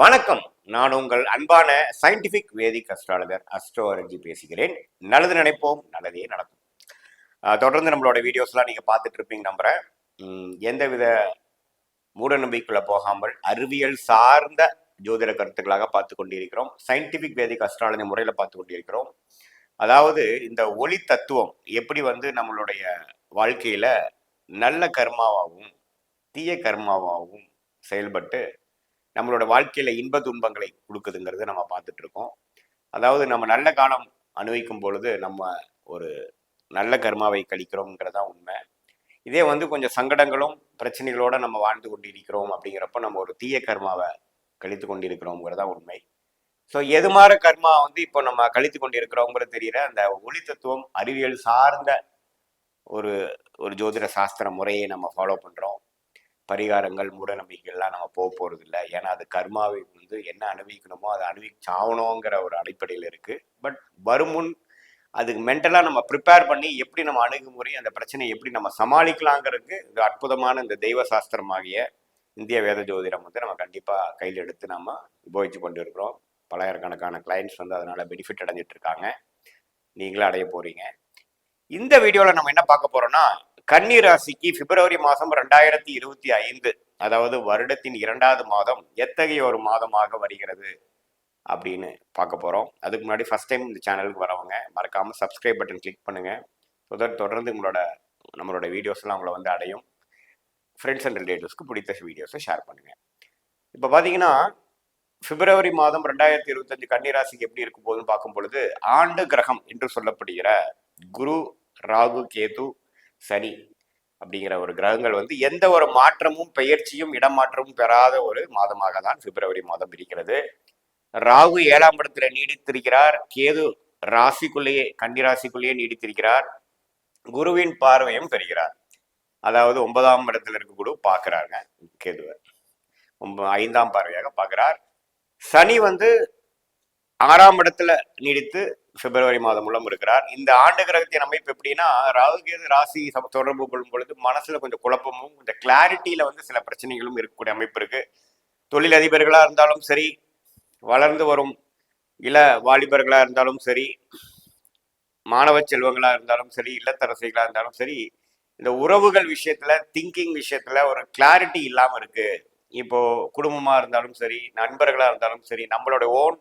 வணக்கம். நான் உங்கள் அன்பான சயின்டிபிக் வேதிக் அஸ்ட்ராலஜர் அஸ்ட்ரோலஜி பேசுகிறேன். நல்லது நினைப்போம் நல்லதே நடக்கும். தொடர்ந்து நம்மளோட வீடியோஸ்லாம் நீங்கள் பார்த்துட்டு இருப்பீங்க நம்புகிறேன் எந்தவித மூட போகாமல் அறிவியல் சார்ந்த ஜோதிட கருத்துக்களாக பார்த்து கொண்டிருக்கிறோம். சயின்டிபிக் வேதிக் அஸ்ட்ராலஜி முறையில் பார்த்து கொண்டிருக்கிறோம். அதாவது இந்த ஒளி தத்துவம் எப்படி வந்து நம்மளுடைய வாழ்க்கையில் நல்ல கர்மாவாகவும் தீய கர்மாவாகவும் செயல்பட்டு நம்மளோட வாழ்க்கையில இன்ப துன்பங்களை கொடுக்குதுங்கிறத நம்ம பார்த்துட்டு இருக்கோம் அதாவது நம்ம நல்ல காலம் அனுபவிக்கும் பொழுது நம்ம ஒரு நல்ல கர்மாவை கழிக்கிறோங்கிறதா உண்மை. இதே வந்து கொஞ்சம் சங்கடங்களும் பிரச்சனைகளோட நம்ம வாழ்ந்து கொண்டிருக்கிறோம் அப்படிங்கிறப்ப நம்ம ஒரு தீய கர்மாவை கழித்து கொண்டிருக்கிறோங்கிறதா உண்மை. ஸோ எது மாதிரி கர்மா வந்து இப்போ நம்ம கழித்து கொண்டிருக்கிறோங்கிறது தெரியற அந்த ஒளி தத்துவம் அறிவியல் சார்ந்த ஒரு ஒரு ஜோதிட சாஸ்திர முறையை நம்ம ஃபாலோ பண்றோம். பரிகாரங்கள் மூடநம்பிக்கைகள்லாம் நம்ம போக போகிறது இல்லை ஏன்னா அது கர்மாவை வந்து என்ன அனுபவிக்கணுமோ அதை அனுபவிச்சாகணுங்கிற ஒரு அடிப்படையில் இருக்குது பட் வருமுன் அதுக்கு மென்டலாக நம்ம ப்ரிப்பேர் பண்ணி எப்படி நம்ம அணுகுமுறை அந்த பிரச்சனையை எப்படி நம்ம சமாளிக்கலாங்கிறதுக்கு இது அற்புதமான இந்த தெய்வ சாஸ்திரமாகிய இந்திய வேத ஜோதிடம் வந்து நம்ம கண்டிப்பாக கையில் எடுத்து நம்ம உபயோகிச்சு கொண்டு இருக்கிறோம். பலாயிரக்கணக்கான கிளைண்ட்ஸ் வந்து அதனால் பெனிஃபிட் அடைஞ்சிட்டு இருக்காங்க. நீங்களும் அடைய போறீங்க. இந்த வீடியோவில் நம்ம என்ன பார்க்க போறோம்னா கன்னி ராசிக்கு பிப்ரவரி மாதம் ரெண்டாயிரத்தி இருபத்தி ஐந்து அதாவது வருடத்தின் இரண்டாவது மாதம் எத்தகைய ஒரு மாதமாக வருகிறது அப்படின்னு பார்க்க போகிறோம் அதுக்கு முன்னாடி ஃபஸ்ட் டைம் இந்த சேனலுக்கு வரவங்க மறக்காமல் சப்ஸ்கிரைப் பட்டன் கிளிக் பண்ணுங்கள் தொடர் தொடர்ந்து உங்களோட நம்மளோட வீடியோஸ்லாம் உங்களை வந்து அடையும். ஃப்ரெண்ட்ஸ் அண்ட் ரிலேட்டிவ்ஸ்க்கு பிடித்த வீடியோஸை ஷேர் பண்ணுங்கள் இப்போ பார்த்தீங்கன்னா பிப்ரவரி மாதம் ரெண்டாயிரத்தி இருபத்தஞ்சு கன்னிராசிக்கு எப்படி இருக்கும் போதுன்னு பார்க்கும் பொழுது ஆண்டு கிரகம் என்று சொல்லப்படுகிற குரு ராகு கேது சனி அப்படிங்கிற ஒரு கிரகங்கள் வந்து எந்த ஒரு மாற்றமும் பெயர்ச்சியும் இடமாற்றமும் பெறாத ஒரு மாதமாக தான் பிப்ரவரி மாதம் இருக்கிறது. ராகு ஏழாம் இடத்துல நீடித்திருக்கிறார். கேது ராசிக்குள்ளேயே கன்னி ராசிக்குள்ளேயே நீடித்திருக்கிறார். குருவின் பார்வையும் பெறுகிறார். அதாவது ஒன்பதாம் இடத்துல இருக்க குரு பார்க்கிறாங்க கேதுவை. ஐந்தாம் பார்வையாக பார்க்கிறார். சனி வந்து ஆறாம் இடத்துல நீடித்து பிப்ரவரி மாதம் மூலம் இருக்கிறார். இந்த ஆண்டு கிரகத்தின் அமைப்பு எப்படின்னா ராகுகேது ராசி தொடர்பு கொள்ளும் பொழுது மனசுல கொஞ்சம் குழப்பமும் இந்த கிளாரிட்டியில வந்து சில பிரச்சனைகளும் இருக்கக்கூடிய அமைப்பு இருக்கு. தொழிலதிபர்களா இருந்தாலும் சரி வளர்ந்து வரும் இள வாலிபர்களா இருந்தாலும் சரி மாணவ செல்வங்களா இருந்தாலும் சரி இல்லத்தரசிகளா இருந்தாலும் சரி இந்த உறவுகள் விஷயத்துல திங்கிங் விஷயத்துல ஒரு கிளாரிட்டி இல்லாம இருக்கு. இப்போ குடும்பமா இருந்தாலும் சரி நண்பர்களா இருந்தாலும் சரி நம்மளோட ஓன்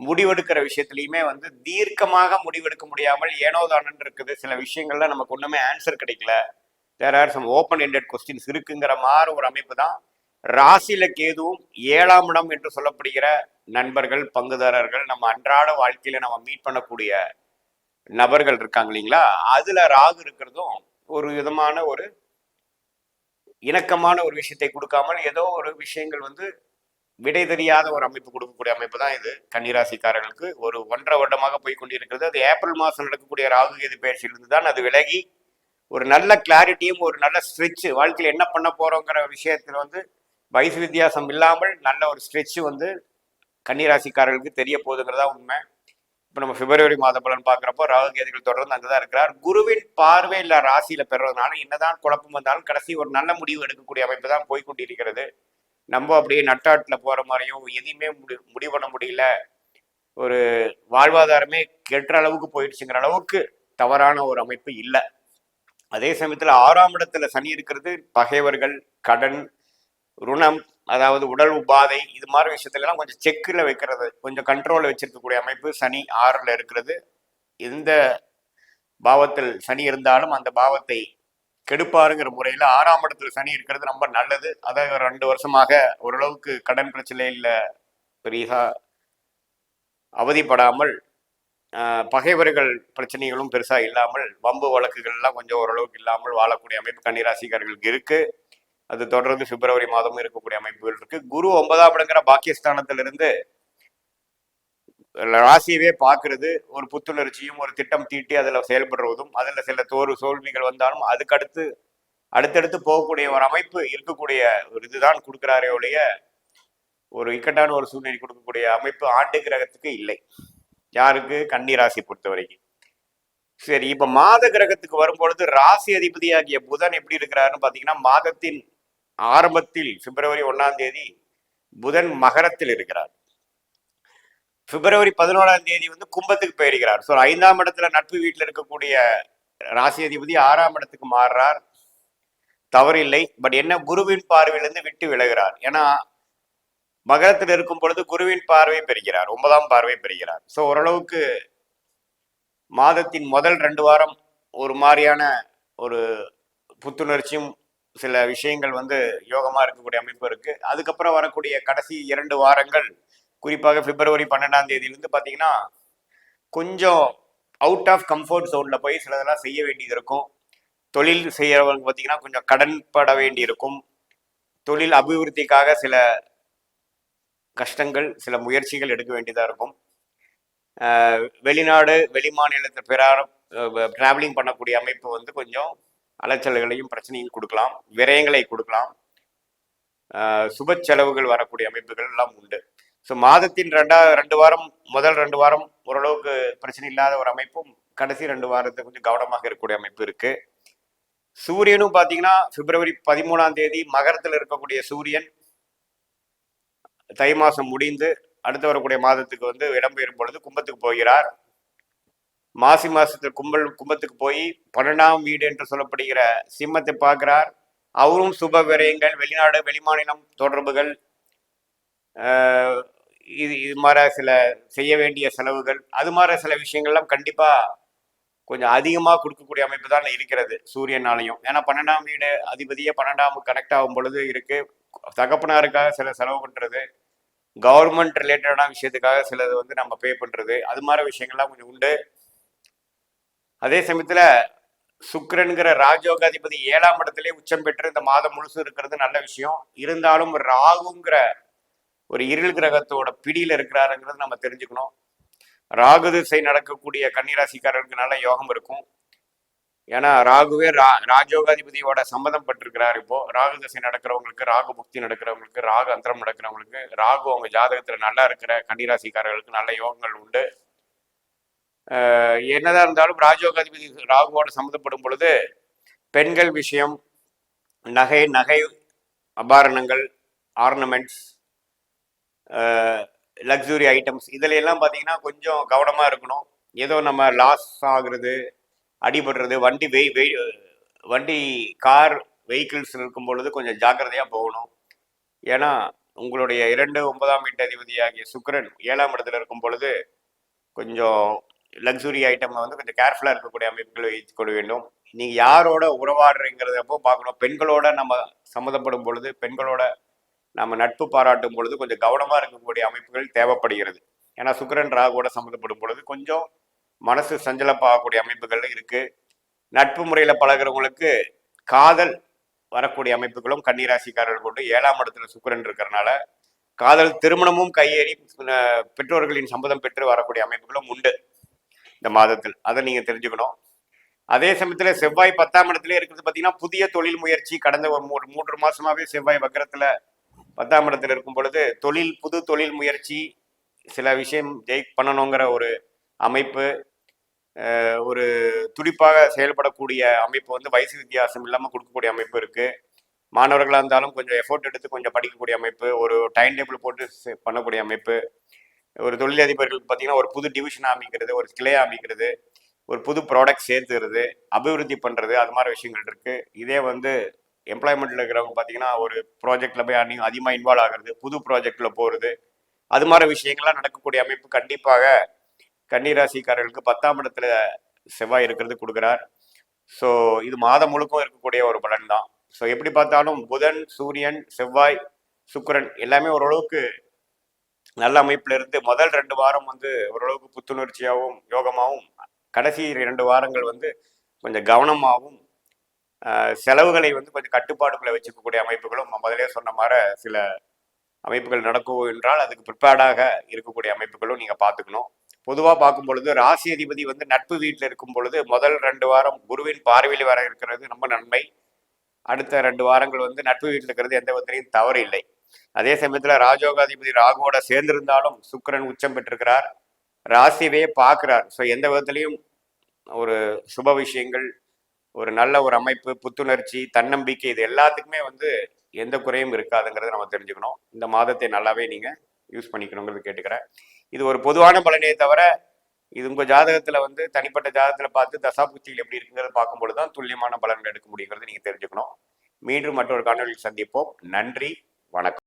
முடிவெடுக்கிற விஷயத்துலயுமே வந்து தீர்க்கமாக முடிவெடுக்க முடியாமல் ஏனோதானன் இருக்குது. சில விஷயங்கள்ல நமக்கு ஒண்ணுமே ஆன்சர் கிடைக்கல. There are some open ended questions இருக்குங்கிற மாதிரி ஒரு அமைப்பு தான் ராசியில கேதுவும் ஏழாம் இடம் என்று சொல்லப்படுகிற நண்பர்கள் பங்குதாரர்கள் நம்ம அன்றாட வாழ்க்கையில நம்ம மீட் பண்ணக்கூடிய நபர்கள் இருக்காங்க இல்லைங்களா? அதுல ராகு இருக்கிறதும் ஒரு விதமான ஒரு இணக்கமான ஒரு விஷயத்தை கொடுக்காமல் ஏதோ ஒரு விஷயங்கள் வந்து விடை தெரியாத ஒரு அமைப்பு கொடுக்கக்கூடிய அமைப்பு தான் இது. கன்னிராசிக்காரர்களுக்கு ஒரு ஒன்றரை வருடமாக போய் கொண்டிருக்கிறது. அது ஏப்ரல் மாதம் நடக்கக்கூடிய ராகு கேது பயிற்சியிலிருந்து தான் அது விலகி ஒரு நல்ல கிளாரிட்டியும் ஒரு நல்ல ஸ்ட்ரெச் வாழ்க்கையில் என்ன பண்ண போறோங்கிற விஷயத்துல வந்து வயசு வித்தியாசம் இல்லாமல் நல்ல ஒரு ஸ்ட்ரெச் வந்து கன்னிராசிக்காரர்களுக்கு தெரிய போகுதுங்கிறதா உண்மை. இப்போ நம்ம பிப்ரவரி மாத பலன் பார்க்குறப்போ ராகு கேதுகள் தொடர்ந்து அங்கே தான் இருக்கிறார். குருவின் பார்வை இல்லை ராசியில பெறுறதுனால என்னதான் குழப்பம் வந்தாலும் கடைசி ஒரு நல்ல முடிவு எடுக்கக்கூடிய அமைப்பு தான் போய்கொண்டிருக்கிறது நம்ம அப்படியே நட்டாட்டில் போகிற மாதிரியும் எதையுமே முடி முடிவு பண்ண முடியல. ஒரு வாழ்வாதாரமே கெட்டுற அளவுக்கு போயிடுச்சுங்கிற அளவுக்கு தவறான ஒரு அமைப்பு இல்லை. அதே சமயத்தில் ஆறாம் இடத்துல சனி இருக்கிறது பகைவர்கள் கடன் ருணம் அதாவது உடல் உபாதை இது மாதிரி விஷயத்துலலாம் கொஞ்சம் செக்கில் வைக்கிறது கொஞ்சம் கண்ட்ரோலில் வச்சிருக்கக்கூடிய அமைப்பு சனி ஆறில் இருக்கிறது. இந்த பாவத்தில் சனி இருந்தாலும் அந்த பாவத்தை கெடுப்பாருங்கிற முறையில ஆறாம் இடத்துல சனி இருக்கிறது ரொம்ப நல்லது. அதை ரெண்டு வருஷமாக ஓரளவுக்கு கடன் பிரச்சனையில் பெரியா அவதிப்படாமல் ஆஹ், பகைவர்கள் பிரச்சனைகளும் பெருசா இல்லாமல் வம்பு வழக்குகள் எல்லாம் கொஞ்சம் ஓரளவுக்கு இல்லாமல் வாழக்கூடிய அமைப்பு கன்னிராசிக்காரர்களுக்கு இருக்கு. அது தொடர்ந்து பிப்ரவரி மாதமும் இருக்கக்கூடிய அமைப்புகள் இருக்கு. குரு ஒன்பதாம் இடங்கிற பாக்கியஸ்தானத்திலிருந்து ராசியவே பார்க்கறது. ஒரு புத்துணர்ச்சியும் ஒரு திட்டம் தீட்டி அதுல செயல்படுவதும் அதுல சில தோறு சோல்விகள் வந்தாலும் அதுக்கடுத்து அடுத்தடுத்து போகக்கூடிய ஒரு அமைப்பு இருக்கக்கூடிய ஒரு இதுதான் கொடுக்குறாரே ஒழிய ஒரு இக்கட்டான ஒரு சூழ்நிலை கொடுக்கக்கூடிய அமைப்பு ஆண்டு கிரகத்துக்கு இல்லை. யாருக்கு? கன்னி ராசி பொறுத்த வரைக்கும். சரி இப்ப மாத கிரகத்துக்கு வரும்பொழுது ராசி அதிபதியாகிய புதன் எப்படி இருக்கிறாருன்னு பாத்தீங்கன்னா மாதத்தின் ஆரம்பத்தில் பிப்ரவரி ஒன்னாம் தேதி புதன் மகரத்தில் இருக்கிறார். பிப்ரவரி பதினோராம் தேதி வந்து கும்பத்துக்கு போயிருக்கிறார். ஸோ ஐந்தாம் இடத்துல நட்பு வீட்டில் இருக்கக்கூடிய ராசி அதிபதி ஆறாம் இடத்துக்கு மாறுறார். தவறில்லை. பட் என்ன குருவின் பார்வையிலிருந்து விட்டு விலகிறார். ஏன்னா மகரத்தில் இருக்கும் பொழுது குருவின் பார்வை பெறுகிறார். ஒன்பதாம் பார்வை பெறுகிறார். ஸோ ஓரளவுக்கு மாதத்தின் முதல் ரெண்டு வாரம் ஒரு மாதிரியான ஒரு புத்துணர்ச்சியும் சில விஷயங்கள் வந்து யோகமா இருக்கக்கூடிய அமைப்பு இருக்கு. அதுக்கப்புறம் வரக்கூடிய கடைசி இரண்டு வாரங்கள் குறிப்பாக பிப்ரவரி பன்னெண்டாம் தேதியிலிருந்து பார்த்தீங்கன்னா கொஞ்சம் அவுட் ஆஃப் கம்ஃபர்ட் சோனில் போய் சிலதெல்லாம் செய்ய வேண்டியது இருக்கும். தொழில் செய்கிறவங்க பார்த்தீங்கன்னா கொஞ்சம் கடன் பட வேண்டி இருக்கும். தொழில் அபிவிருத்திக்காக சில கஷ்டங்கள் சில முயற்சிகள் எடுக்க வேண்டியதாக இருக்கும். வெளிநாடு வெளிநாடு வெளிமாநிலத்தை பிறார டிராவலிங் பண்ணக்கூடிய அமைப்பு வந்து கொஞ்சம் அலைச்சல்களையும் பிரச்சனையும் கொடுக்கலாம் விரயங்களை கொடுக்கலாம். சுப செலவுகள் வரக்கூடிய அமைப்புகள் எல்லாம் உண்டு. ஸோ மாதத்தின் ரெண்டா ரெண்டு வாரம் முதல் ரெண்டு வாரம் ஓரளவுக்கு பிரச்சனை இல்லாத ஒரு அமைப்பும் கடைசி ரெண்டு வாரத்தை கொஞ்சம் கவனமாக இருக்கக்கூடிய அமைப்பு இருக்கு. சூரியனும் பார்த்தீங்கன்னா பிப்ரவரி பதிமூணாம் தேதி மகரத்தில் இருக்கக்கூடிய சூரியன் தை மாசம் முடிந்து அடுத்து வரக்கூடிய மாதத்துக்கு வந்து இடம்பெயரும் பொழுது கும்பத்துக்கு போகிறார். மாசி மாசத்தில் கும்பல் கும்பத்துக்கு போய் பன்னெண்டாம் வீடு என்று சொல்லப்படுகிற சிம்மத்தை பார்க்கிறார். அவரும் சுப விரயங்கள் வெளிநாடு வெளிமாநிலம் தொடர்புகள் இது இது மாதிரி சில செய்ய வேண்டிய செலவுகள் அது மாதிரி சில விஷயங்கள்லாம் கண்டிப்பாக கொஞ்சம் அதிகமாக கொடுக்கக்கூடிய அமைப்பு தான் இருக்கிறது சூரியனாலையும். ஏன்னா பன்னெண்டாம் வீடு அதிபதியே பன்னெண்டாம் கனெக்ட் ஆகும் பொழுது இருக்குது தகப்பனாருக்காக சில செலவு பண்ணுறது கவர்மெண்ட் ரிலேட்டடான விஷயத்துக்காக சிலது வந்து நம்ம பே பண்ணுறது அது மாதிரி விஷயங்கள்லாம் கொஞ்சம் உண்டு. அதே சமயத்துல சுக்கிரன்கிற ராஜயோகாதிபதி ஏழாம் இடத்துலேயே உச்சம் பெற்று இந்த மாதம் முழுசு இருக்கிறது நல்ல விஷயம். இருந்தாலும் ராகுங்கிற ஒரு இருள் கிரகத்தோட பிடியில இருக்கிறாருங்கிறது நம்ம தெரிஞ்சுக்கணும். ராகு திசை நடக்கக்கூடிய கன்னிராசிக்காரர்களுக்கு நல்ல யோகம் இருக்கும். ஏன்னா ராகுவே ரா ராஜோகாதிபதியோட சம்மதம் பட்டிருக்கிறார் இப்போ. ராகு திசை நடக்கிறவங்களுக்கு ராகு புக்தி நடக்கிறவங்களுக்கு ராகு அந்தரம் நடக்கிறவங்களுக்கு ராகு அவங்க ஜாதகத்துல நல்லா இருக்கிற கன்னிராசிக்காரர்களுக்கு நல்ல யோகங்கள் உண்டு. என்னதான் இருந்தாலும் ராஜோகாதிபதி ராகுவோட சம்மந்தப்படும் பொழுது பெண்கள் விஷயம் நகை நகை அபாரணங்கள் ஆர்னமெண்ட்ஸ் லக்ஸுரி ஐட்டம்ஸ் இதுல எல்லாம் பார்த்தீங்கன்னா கொஞ்சம் கவனமாக இருக்கணும். ஏதோ நம்ம லாஸ் ஆகுறது அடிபடுறது வண்டி வெய் வெய் வண்டி கார் வெஹிக்கிள்ஸ் இருக்கும் பொழுது கொஞ்சம் ஜாக்கிரதையாக போகணும். ஏன்னா உங்களுடைய இரண்டு ஒன்பதாம் வீட்டு அதிபதியாகிய சுக்கரன் ஏழாம் இடத்துல இருக்கும் பொழுது கொஞ்சம் லக்ஸுரி ஐட்டம்ல வந்து கொஞ்சம் கேர்ஃபுல்லாக இருக்கக்கூடிய அமைப்புகள் வைத்துக் கொள்ள வேண்டும். நீங்கள் யாரோட உறவாடுறீங்கிறதப்போ பார்க்கணும்? பெண்களோட நம்ம சம்மந்தப்படும் பொழுது பெண்களோட நம்ம நட்பு பாராட்டும் பொழுது கொஞ்சம் கவனமா இருக்கக்கூடிய அமைப்புகள் தேவைப்படுகிறது. ஏன்னா சுக்கரன் ராகுவோட சம்மந்தப்படும் பொழுது கொஞ்சம் மனசு சஞ்சலப்பாகக்கூடிய அமைப்புகள் இருக்கு. நட்பு முறையில பழகுறவங்களுக்கு காதல் வரக்கூடிய அமைப்புகளும் கன்னிராசிக்காரர்கள் கொண்டு ஏழாம் இடத்துல சுக்கிரன் இருக்கிறனால காதல் திருமணமும் கையேறி பெற்றோர்களின் சம்மதம் பெற்று வரக்கூடிய அமைப்புகளும் உண்டு இந்த மாதத்தில். அதை நீங்க தெரிஞ்சுக்கணும். அதே சமயத்துல செவ்வாய் பத்தாம் இடத்துல இருக்கிறது பாத்தீங்கன்னா புதிய தொழில் முயற்சி கடந்த ஒரு மூன்று மாசமாவே செவ்வாய் வக்கரத்தில் பத்தாம் இடத்துல இருக்கும் பொழுது தொழில் புது தொழில் முயற்சி சில விஷயம் ஜெய் பண்ணணுங்கிற ஒரு அமைப்பு ஒரு துடிப்பாக செயல்படக்கூடிய அமைப்பு வந்து வயசு வித்தியாசம் இல்லாமல் கொடுக்கக்கூடிய அமைப்பு இருக்குது மாணவர்களாக இருந்தாலும் கொஞ்சம் எஃபோர்ட் எடுத்து கொஞ்சம் படிக்கக்கூடிய அமைப்பு ஒரு டைம் டேபிள் போட்டு பண்ணக்கூடிய அமைப்பு. ஒரு தொழிலதிபர்களுக்கு பார்த்தீங்கன்னா ஒரு புது டிவிஷன் அமைக்கிறது ஒரு கிளை அமைக்கிறது ஒரு புது ப்ராடக்ட் சேர்த்துறது அபிவிருத்தி பண்ணுறது அது மாதிரி விஷயங்கள் இருக்குது இதே வந்து எம்ப்ளாய்மெண்ட்டில் இருக்கிறவங்க பார்த்தீங்கன்னா ஒரு ப்ராஜெக்டில் போய் அதிகம் அதிகமாக இன்வால்வ் ஆகிறது புது ப்ராஜெக்டில் போகிறது அது மாதிரி விஷயங்கள்லாம் நடக்கக்கூடிய அமைப்பு கண்டிப்பாக கன்னிராசிக்காரர்களுக்கு பத்தாம் இடத்துல செவ்வாய் இருக்கிறது கொடுக்குறார். ஸோ இது மாதம் முழுக்கும் இருக்கக்கூடிய ஒரு பலன் தான். ஸோ எப்படி பார்த்தாலும் புதன் சூரியன் செவ்வாய் சுக்கரன் எல்லாமே ஓரளவுக்கு நல்ல அமைப்புல இருந்து முதல் ரெண்டு வாரம் வந்து ஓரளவுக்கு புத்துணர்ச்சியாகவும் யோகமாகவும் கடைசி இரண்டு வாரங்கள் வந்து கொஞ்சம் கவனமாகவும் செலவுகளை வந்து கொஞ்சம் கட்டுப்பாடுக்குள்ள வச்சுக்கக்கூடிய அமைப்புகளும் முதலே சொன்ன மாதிரி சில அமைப்புகள் நடக்கும் என்றால் அதுக்கு ப்ரிப்பேர்டாக இருக்கக்கூடிய அமைப்புகளும் நீங்க பார்த்துக்கணும். பொதுவாக பார்க்கும் பொழுது ராசி அதிபதி வந்து நட்பு வீட்டில் இருக்கும் பொழுது முதல் ரெண்டு வாரம் குருவின் பார்வையில் வர இருக்கிறது ரொம்ப நன்மை. அடுத்த ரெண்டு வாரங்கள் வந்து நட்பு வீட்டில் இருக்கிறது எந்த விதத்திலையும் தவறு இல்லை. அதே சமயத்தில் ராஜோகாதிபதி ராகுவோட சேர்ந்திருந்தாலும் சுக்கிரன் உச்சம் பெற்றிருக்கிறார். ராசியவே பார்க்கிறார். ஸோ எந்த விதத்திலையும் ஒரு சுப விஷயங்கள் ஒரு நல்ல ஒரு அமைப்பு புத்துணர்ச்சி தன்னம்பிக்கை இது எல்லாத்துக்குமே வந்து எந்த குறையும் இருக்காதுங்கிறத நம்ம தெரிஞ்சுக்கணும். இந்த மாதத்தை நல்லாவே நீங்கள் யூஸ் பண்ணிக்கணுங்கிறது கேட்டுக்கிறேன். இது ஒரு பொதுவான பலனே தவிர இது உங்கள் ஜாதகத்தில் வந்து தனிப்பட்ட ஜாதகத்தில் பார்த்து தசாபுத்திகள் எப்படி இருக்குங்கிறத பார்க்கும்பொழுது தான் துல்லியமான பலன்கள் எடுக்க முடியுங்கிறது நீங்கள் தெரிஞ்சுக்கணும். மீண்டும் மற்றொரு காணொலியில் சந்திப்போம். நன்றி. வணக்கம்.